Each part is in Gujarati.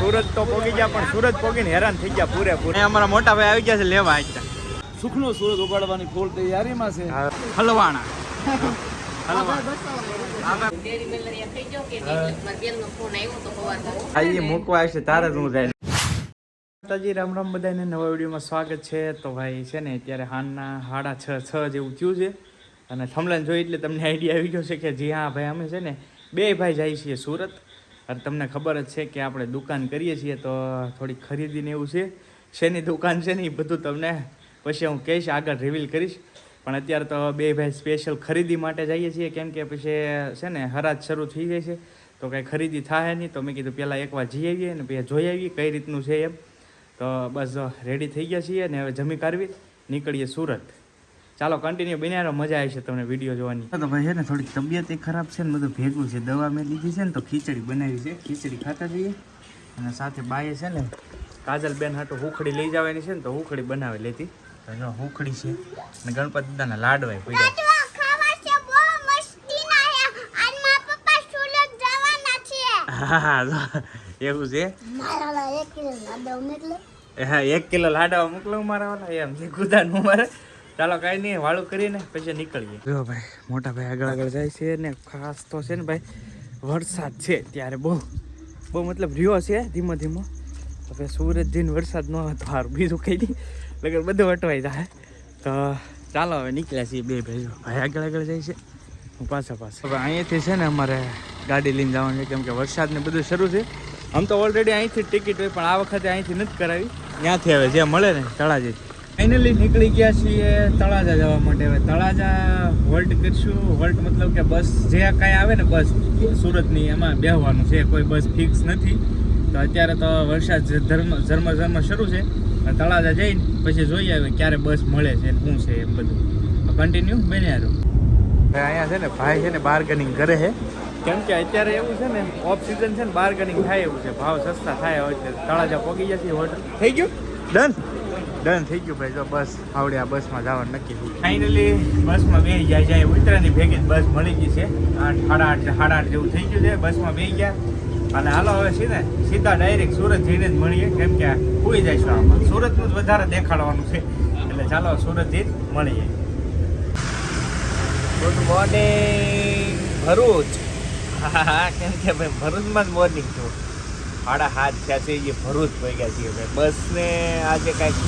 સુરત તો પોગી ગયા પણ સુરત પોગીને હેરાન થઈ ગયા પૂરેપૂરા અમારા મોટા ભાઈ આવી ગયા છે લેવા આવી સુખનો સુરત ઉગાડવાની ફૂલ તૈયારીમાં છે. હલવાણા. માતાજી રામ રામ બધાને નવા વિડીયોમાં સ્વાગત છે. તો ભાઈ છે ને અત્યારે હાનના હાડા છ છ જેવું થયું છે. અને થમલાને જોઈ એટલે તમને આઈડિયા આવી ગયો છે કે જી હા ભાઈ અમે છે ને બે ભાઈ જઈએ છીએ સુરત. અને તમને ખબર જ છે કે આપણે દુકાન કરીએ છીએ તો થોડી ખરીદીને એવું છે. શેની દુકાન છે ને એ બધું તમને પછી હું કહીશ, આગળ રિવીલ કરીશ. પણ અત્યારે તો બે ભાઈ સ્પેશિયલ ખરીદી માટે જઈએ છીએ, કેમ કે પછી છે ને હરાજ શરૂ થઈ જાય છે. તો કાંઈ ખરીદી થાય નહીં, તો મેં કીધું પહેલાં એકવાર જઈ આવીએ ને પછી જોઈ આવીએ કઈ રીતનું છે એમ. તો બસ રેડી થઈ ગયા છીએ ને હવે જમી કાઢવી. નીકળીએ સુરત. ચાલો કન્ટિન્યુ બન્યા મજા આવી છે તમને વીડિયો જોવાની. તો ભાઈ છે ને થોડીક તબિયત ખરાબ છે ને બધું ભેગું છે. દવા મેં લીધી છે ને તો ખીચડી બનાવી છે. ખીચડી ખાતા જઈએ. અને સાથે બાએ છે ને કાજલ બેન હાટું હુખડી લઈ જવાની છે ને તો હુખડી બનાવી લેતી. તો જો હુખડી છે. અને ગણપત દાદાના લાડવાય હા એવું છે. હા એક કિલો લાડવા મોકલો મારા વાળા. એમ છે ગુદાનું મારે ચાલો કાંઈ નહીં, વાળું કરીને પછી નીકળીએ. જો ભાઈ, મોટા ભાઈ આગળ આગળ જાય છે ને, ખાસ તો છે ને ભાઈ, વરસાદ છે ત્યારે બહુ. બહુ મતલબ રહ્યો છે, ધીમો ધીમો. હવે સુરત જઈને વરસાદ ન હતો સારું બીજું કંઈ નહીં. લગન બધું અટવાઈ જાય. તો ચાલો હવે નીકળ્યા છીએ બે ભાઈ ભાઈ આગળ આગળ જાય છે. હું પાછા પાછા. હવે અહીંયાથી છે ને અમારે ગાડી લઈને જવાનું કેમ કે વરસાદ ને બધું શરૂ છે. આમ તો ઓલરેડી અહીંથી ટિકિટ હોય, પણ આ વખતે અહીંથી નથી કરાવી. ત્યાંથી હવે જે મળે ને તળાજે ફાઇનલી નીકળી ગયા છીએ તળાજા જવા માટે. હવે તળાજા હોલ્ટ કરીશું. હોલ્ટ મતલબ કે બસ જે કાંઈ આવે ને બસ સુરતની એમાં બેહવાનું છે. કોઈ બસ ફિક્સ નથી. તો અત્યારે તો વરસાદ ધર્મ ઝરમર ઝરમર શરૂ છે. તળાજા જઈને પછી જોઈએ હવે ક્યારે બસ મળે છે શું છે એમ બધું. કન્ટિન્યુ બન્યા રહો અહીંયા છે ને ભાઈ છે ને બાર્ગેનિંગ કરે છે. કેમ કે અત્યારે એવું છે ને ઓફ સિઝન છે ને બાર્ગેનિંગ થાય એવું છે. ભાવ સસ્તા થાય હોય છે. તળાજા પોગી જશે હોટલ થઈ ગયું? ડન ડન થઈ ગયું ભાઈ જો બસ આવડે આ બસમાં જવાનું નક્કી થયું ફાઇનલી બસમાં બે જાય જાય. ઉતરાની ભેગી બસ મળી ગઈ છે. આઠ સાડા આઠ સાડા આઠ જેવું થઈ ગયું છે. બસમાં બે ગયા. અને હાલો હવે છે ને સીધા ડાયરેક્ટ સુરત જઈને જ મળીએ. કેમ કે કોઈ જઈશું આમાં સુરતનું જ વધારે દેખાડવાનું છે. એટલે ચાલો સુરત જઈને મળીએ. Good morning Bharuch. હા કેમ કે ભાઈ ભરૂચમાં જ મોર્નિંગ છું. સાડા હાથ થયા છે, એ ભરૂચ ગયા છીએ ભાઈ બસને આજે કાંઈક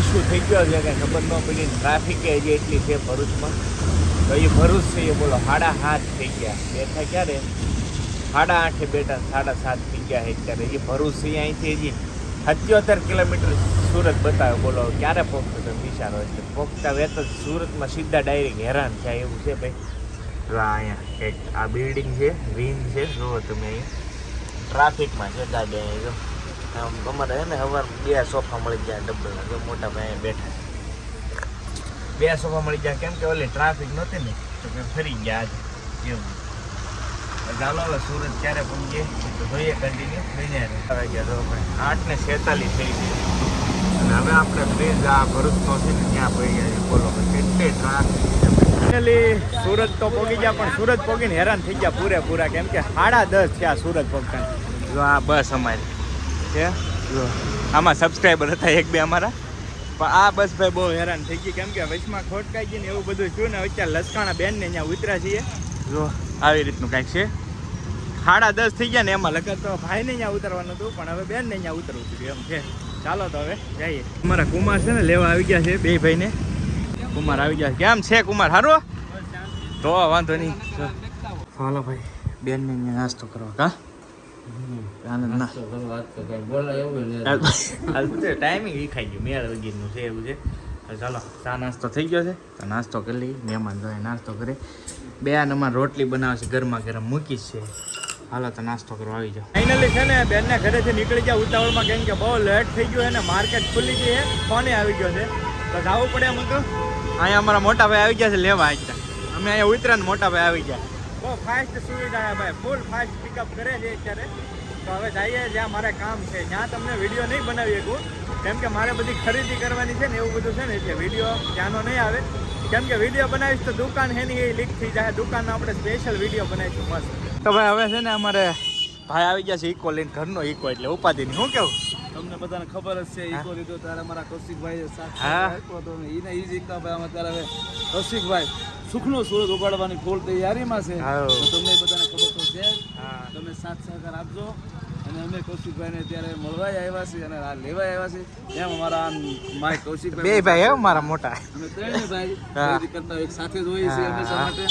ઇસ્યુ થઈ ગયો છે, કાંઈ ખબર ન પડી ટ્રાફિક હજી એટલી છે ભરૂચમાં. તો એ ભરૂચ છે, એ બોલો સાડા હાથ થઈ ગયા. બેઠા ક્યારે? સાડા આઠે બેઠા, સાડા સાત થઈ ગયા છે અત્યારે. એ ભરૂચ છે અહીંથી હજી સત્યોતેર કિલોમીટર સુરત બતાવે. બોલો ક્યારે પહોંચતો તમે? વિચારો એટલે પહોંચતા વેત જ સુરતમાં સીધા ડાયરેક્ટ હેરાન થાય એવું છે, ભાઈ. જો અહીંયા એક આ બિલ્ડિંગ છે રીન છે. જુઓ તમે અહીંયા. ટ્રાફિકમાં છે ગાડી આમ અમારે છે ને હવાર બે સોફા મળી ગયા ડબલ જો મોટા ભાઈ બેઠા બે સોફા મળી ગયા કેમ કે ઓલી ટ્રાફિક નહોતી ને, તો કે ફરી ગયા આજે. એવું. ચાલો હવે સુરત ક્યારે પહોંચીએ તો જોઈએ કન્ટિન્યુ થઈને આવી ગયા તો ભાઈ આઠ ને છેતાલીસ થઈ ગઈ. અને હવે આપણે બ્રિજ આ ભરૂચનો છે ને, ત્યાં પડી ગયા બોલો કેટલી ટ્રાફિક ફાઇનલી સુરત તો પહોંચી ગયા પણ સુરત પહોંચીને હેરાન થઈ ગયા પૂરેપૂરા. કેમ કે સાડા દસ થયા સુરત પહોંચતા જો આ બસ અમારી. છે જો. આમાં સબસ્ક્રાઈબર હતા એક બે અમારા. પણ આ બસ ભાઈ બહુ હેરાન થઈ ગઈ. કેમ કે વચમાં ખોટકાઈ ગઈ ને એવું બધું થયું ને અત્યારે લસકાણા બેન ને અહીંયા ઉતરા છીએ. જો આવી રીતનું કાંઈક છે. સાડા દસ થઈ ગયા ને એમાં લગત તો ભાઈને અહીંયા ઉતરવાનું હતું પણ હવે બેન ને અહીંયા ઉતરવું હતું એમ છે. ચાલો તો હવે જઈએ. અમારા કુમાર છે ને લેવા આવી ગયા છે બે ભાઈને. કુમાર આવી ગયા. કેમ છે કુમાર? હારો તો વાંધો નહીં. ચાલો ભાઈ. બેન ને. નાસ્તો કરવા કા ટાઈમિંગ એ ખાઈ ગયું. મેળ વગેરેનું છે એવું છે. ચાલો ચા નાસ્તો થઈ ગયો છે. તો નાસ્તો કરી લઈ મહેમાન જોઈએ નાસ્તો કરે. બે નંબર રોટલી બનાવે છે ગરમા ગરમ મૂકી છે. હાલો તો નાસ્તો કરવા આવી જાઓ. ફાઇનલી છે ને બેનને ઘરેથી નીકળી ગયા ઉતાવળમાં. કેમ કે બહુ લેટ થઈ ગયું છે ને માર્કેટ ખુલી ગઈ છે. ફોને આવી ગયો છે. તો જવું પડે એમ હતું અહીંયા અમારા મોટા ભાઈ આવી ગયા છે લેવા આવી અમે અહીંયા ઉતરા મોટા ભાઈ આવી ગયા. બહુ ફાસ્ટ સુવિધા છે ભાઈ. ફૂલ ફાસ્ટ પિકઅપ કરે છે અત્યારે. તો હવે જઈએ જ્યાં મારે કામ છે. જ્યાં તમને વીડિયો નહીં બનાવી શકું કેમ કે મારે બધી ખરીદી કરવાની છે ને એવું બધું છે ને એટલે વીડિયો ત્યાંનો નહીં આવે. કેમ કે વીડિયો બનાવીશ તો દુકાન છે ને એ લીક થઈ જાય. દુકાનનો આપણે સ્પેશિયલ વીડિયો બનાવીશું મસ્ત તો ભાઈ હવે છે ને અમારે ભાઈ આવી ગયા છે ઇકો લઈને ઘરનો ઇકો એટલે ઉપાધિ નહીં. શું કેવું? તમને બધાને ખબર જ છે ઈકો લીધો ત્યારે અમારા કૌશિકભાઈ સાથ હા. આપ્યો ને ઈ જ ઈકા ભાઈ આમાં ત્યારે હવે કૌશિકભાઈ સુખનો સૂરજ ઉગાડવાની ફૂલ તૈયારીમાં છે. તમને બધાને ખબર તો છે તમે સાથ સહકાર આપજો. અને અમે કૌશિકભાઈને ત્યારે મળવા આવ્યા છીએ અને આ લેવા આવ્યા છીએ. એમ અમારા માય કૌશિકભાઈ બે ભાઈ એમ મારા મોટા. અમે ત્રણે ભાઈ ખરીદી કરતા એક સાથે જ હોઈએ છીએ. હંમેશા માટે.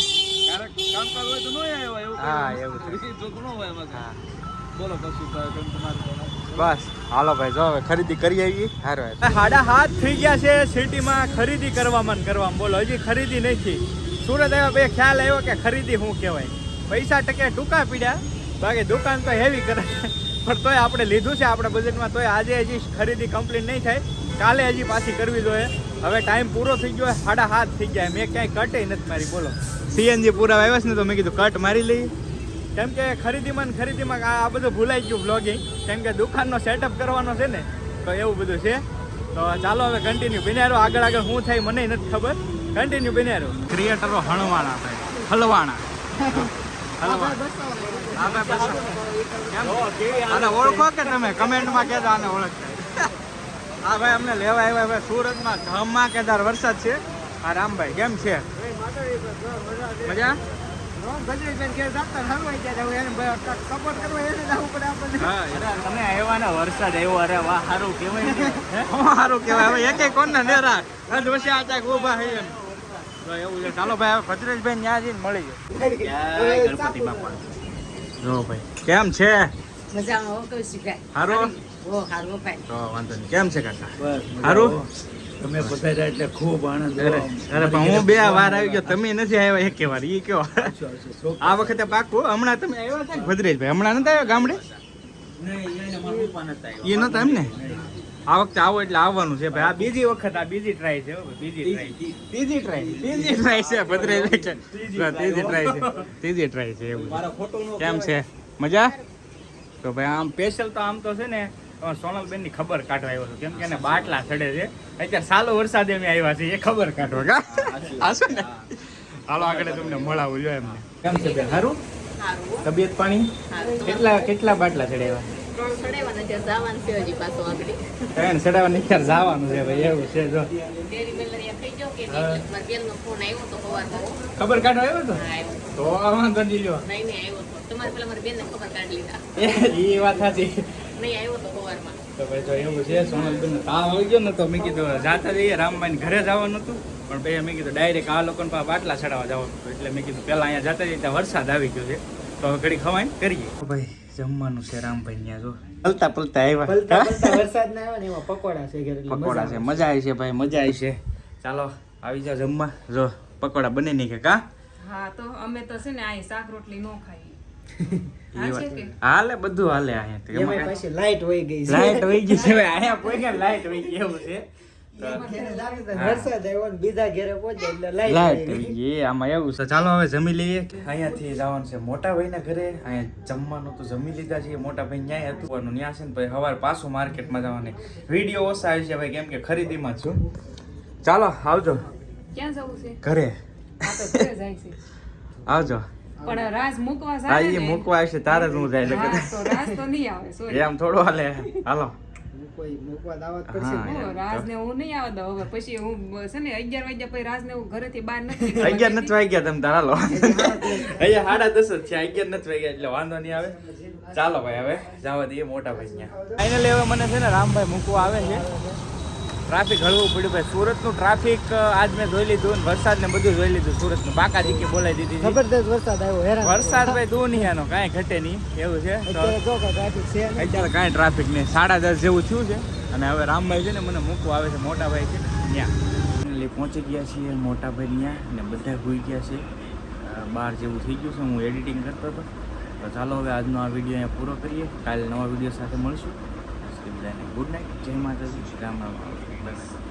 ક્યારેક કામકાજ હોય તો ન આવ્યા એવું હા, એવું છે. જોક ન હોય એમાં. બોલો બસ. હાલો ભાઈ જો હવે ખરીદી કરી આવી હારો હાડા હાથ થઈ ગયા છે સિટીમાં ખરીદી કરવામાં કરવામાં બોલો હજી ખરીદી નહીં થઈ સુરત આવ્યા બે ખ્યાલ આવ્યો કે ખરીદી શું કહેવાય. પૈસા ટકે ટૂંકા પીડ્યા. બાકી દુકાન તો હેવી કરે પણ તોય આપણે લીધું છે આપણા બજેટમાં તોય આજે હજી ખરીદી કમ્પ્લીટ નહીં થાય. કાલે હજી પાછી કરવી જોઈએ. હવે ટાઈમ પૂરો થઈ ગયો સાડા હાથ થઈ ગયા. મેં ક્યાંય કટે નથી મારી. બોલો. સીએનજી પૂરા આવ્યા છે ને તો મેં કીધું કટ મારી લઈ કેમ કે ખરીદીમાં ને ખરીદીમાં આ બધું ભૂલાઈ ગયું બ્લોગિંગ કેમ કે દુકાનનો સેટઅપ કરવાનો છે ને તો એવું બધું છે. તો ચાલો હવે કન્ટિન્યુ બિનારો આગળ આગળ શું થાય મને નથી ખબર. કન્ટિન્યુ બિનારો. ક્રિએટરો હણવાણા થાય હલવાણા આને ઓળખો કે તમે? કમેન્ટમાં કહેતા આને ઓળખતા. હા ભાઈ અમને લેવા આવ્યા ભાઈ સુરતમાં. ધમાકેદાર વરસાદ છે? આ રામભાઈ કેમ છે. મજા? તમે આવ્યા ને વરસાદ આવ્યો અરે વાહ સારું કેવાય સારું કેવાય હવે એક કોણ ને નેરા. અધ આ ચાક ઊભા છે તો એવું છે. ચાલો ભાઈ હવે ભદ્રેશભાઈ ત્યાં જઈને મળી જાય ગણપતિ બાપા. જો ભાઈ કેમ છે? મજામાં કેમ છે કાકા? સારું તમે પધાર્યા એટલે ખૂબ આનંદ અરે અરે પણ હું બે વાર આવી ગયો. તમે નથી આવ્યા એક વાર એ કયો? આ વખતે પાકું હમણાં તમે આવ્યા હતા ભદ્રેશભાઈ? હમણાં નથી આવ્યા ગામડે? એ નતા એમ ને આ વખતે આવો એટલે આવવાનું છે ભાઈ. આ બીજી વખત આ બીજી ટ્રાય છે બીજી ટ્રાય ત્રીજી ટ્રાય ત્રીજી ટ્રાય છે ભદ્રેશભાઈ ત્રીજી ટ્રાય છે. ત્રીજી ટ્રાય છે એવું. કેમ છે? મજા? તો ભાઈ આમ સ્પેશિયલ તો આમ તો છે ને સોનલબેનની ખબર કાઢવા આવ્યો છું. કેમ કે એને બાટલા ચડે છે. અત્યારે સાલો વરસાદે અમે આવ્યા છે એ ખબર કાઢો. કા આશો ને? હાલો આગળ તમને મળાવું જો એમને. કેમ છે બેન? સારું તબિયત પાણી? કેટલા કેટલા બાટલા ચડાવ્યા ત્રણ જવાનું છે અત્યારે જવાનું ભાઈ એવું છે જો. ખબર કાઢો આવ્યો તો? તો વાંધો નહીં લ્યો. નહીં નહીં આવ્યો તો. તમારે પેલા મારી બેનને ખબર કાઢી લીધા. એ વાત સાચી. નહીં આવ્યો તો સવારમાં. તો ભાઈ તો એવું છે સોનલબેન તાવ આવી ગયો ને તો મેં કીધું જાતા જઈએ રામભાઈ ઘરે જવાનું હતું. પણ ભાઈ મેં કીધું ડાયરેક્ટ આ લોકોને પાસે બાટલા ચડાવવા જવાનું હતું. એટલે મેં કીધું પહેલાં અહીંયા જાતા જઈએ ત્યાં વરસાદ આવી ગયો છે. તો હવે ઘડી ખવાય કરીએ. ભાઈ જમવાનું છે રામભાઈ ત્યાં જો. પલતા પલતા આવ્યા. વરસાદ ના આવે ને એમાં પકોડા છે ઘરે પકોડા છે મજા આવી છે ભાઈ મજા આવી છે. ચાલો આવી જાઓ જમવા. જો પકોડા બને નહીં કે કા? હા તો અમે તો છે ને આ શાક રોટલી નો કે? હાલે બધું હાલે અહીંયા એમાં પાછી લાઈટ વહી ગઈ છે. લાઈટ વહી ગઈ છે. અહીંયા કોઈ ને પહોંચ્યા લાઈટ લાઈટ વહી ગઈ. આમાં એવું છે. ચાલો હવે જમી લઈએ અહીંયાથી જવાનું છે મોટા ભાઈના ઘરે. અહીંયા જમવાનું તો જમી લીધા છે મોટા ભાઈ ન્યાય હતું. ન્યા છે ને ભાઈ સવાર પાછું માર્કેટમાં જવાની. વીડિયો ઓછા આવી છે ભાઈ કેમ કે ખરીદીમાં છું. ચાલો આવજો. ક્યાં જવું છે? ઘરે. આવજો. પણ રાસ મૂકવા હા જાય એ મૂકવા આવશે તારે હું જાય હા, એટલે તો નહીં આવે સોરી એમ થોડો હાલે. હાલો. ચાલો ભાઈ હવે જવા દઈએ મોટા ભાઈ ત્યાં ફાઇનલી હવે મને છે ને રામભાઈ મૂકવા આવે છે. ટ્રાફિક હળવું પડ્યું ભાઈ. સુરતનું ટ્રાફિક આજ મેં જોઈ લીધું ને વરસાદ ને બધું જોઈ લીધું સુરતનું. બાકા દીકી બોલાવી દીધી જબરદસ્ત વરસાદ આવ્યો હેરાન વરસાદ ભાઈ દો નહીં આનો કાંઈ ઘટે નહીં. એવું છે? અત્યારે ટ્રાફિક છે અત્યારે કાંઈ ટ્રાફિક નહીં. સાડા દસ જેવું થયું છે. અને હવે રામભાઈ છે ને મને મૂકવા આવે છે મોટાભાઈ છે ત્યાં એટલે પહોંચી ગયા છીએ મોટાભાઈ ત્યાં ને બધા હોઈ ગયા છે. બહાર બાર જેવું થઈ ગયું છે હું એડિટિંગ કરતો હતો. તો ચાલો હવે આજનો આ વીડિયો અહીંયા પૂરો કરીએ. કાલે નવા વીડિયો સાથે મળશું. બધાને ગુડ નાઇટ જય માતાજી. રામ રામ. Amen.